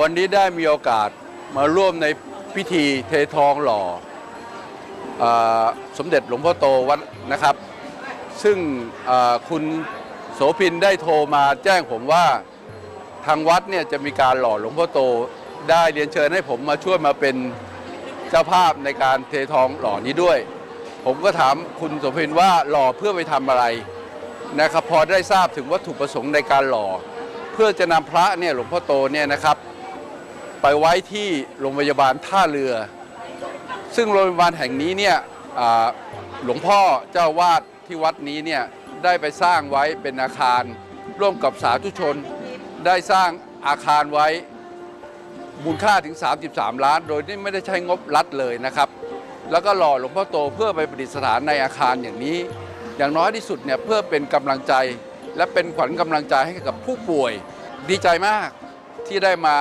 วันนี้ได้มีโอกาสมาร่วมในพิธีเททองหล่ออสมเด็จหลวงพ่อโตวัดนะครับ ซึ่งคุณโสพินได้โทรมาแจ้งผมว่าทางวัดเนี่ยจะมีการหล่อหลวงพ่อโตได้เรียนเชิญให้ผมมาช่วยมาเป็นเจ้าภาพในการเททองหล่อนี้ด้วย ผมก็ถามคุณโสพินว่าหล่อเพื่อไปทำอะไรนะครับพอได้ทราบถึงวัตถุประสงค์ในการหล่อ เพื่อจะนำพระเนี่ยหลวงพ่อโตเนี่ยนะครับ ไปไว้ที่โรงพยาบาลท่าเรือ ซึ่งโรงพยาบาลแห่งนี้เนี่ยหลวงพ่อเจ้าวาดที่วัดนี้เนี่ยได้ไปสร้างไว้เป็นอาคาร ร่วมกับสาธุชน ได้สร้างอาคารไว้มูลค่าถึง 33 ล้าน โดยที่ไม่ได้ใช้งบรัฐเลยนะครับ แล้วก็หล่อหลวงพ่อโตเพื่อไปประดิษฐานในอาคารอย่างนี้ อย่างน้อยที่สุดเนี่ยเพื่อเป็นกำลังใจ และเป็นขวัญกำลังใจให้กับผู้ป่วย ดีใจมากที่ได้มา